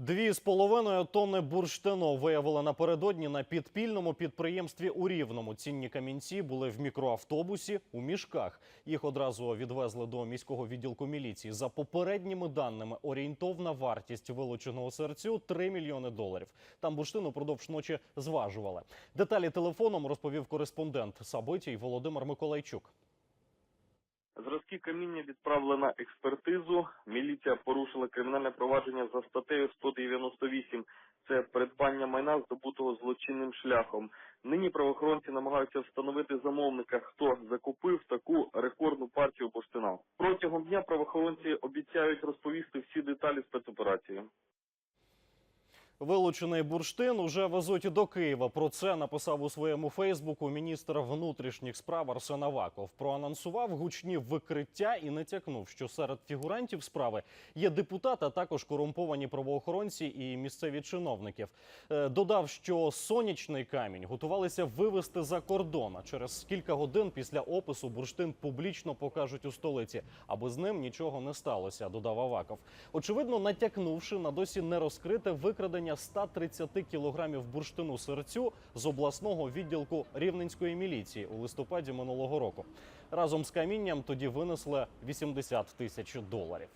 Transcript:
Дві з половиною тонни бурштину виявили напередодні на підпільному підприємстві у Рівному. Цінні камінці були в мікроавтобусі у мішках. Їх одразу відвезли до міського відділку міліції. За попередніми даними, орієнтовна вартість вилученого серцю 3 мільйони доларів. Там бурштин упродовж ночі зважували. Деталі телефоном розповів кореспондент Сабитій Володимир Миколайчук. Зразки каміння відправили на експертизу. Міліція порушила кримінальне провадження за статтею 198. Це придбання майна, здобутого злочинним шляхом. Нині правоохоронці намагаються встановити замовника, хто закупив таку рекордну партію бурштина. Протягом дня правоохоронці обіцяють розповісти всі деталі спецоперації. Вилучений бурштин уже везуть до Києва. Про це написав у своєму Фейсбуку міністр внутрішніх справ Арсен Аваков. Проанонсував гучні викриття і натякнув, що серед фігурантів справи є депутат, а також корумповані правоохоронці і місцеві чиновників. Е, Додав, що сонячний камінь готувалися вивезти за кордон. А через кілька годин після опису бурштин публічно покажуть у столиці, аби з ним нічого не сталося. Додав Аваков. Очевидно, натякнувши на досі не розкрите викрадення 130 кілограмів бурштину серцю з обласного відділку рівненської міліції у листопаді минулого року. Разом з камінням тоді винесли 80 тисяч доларів.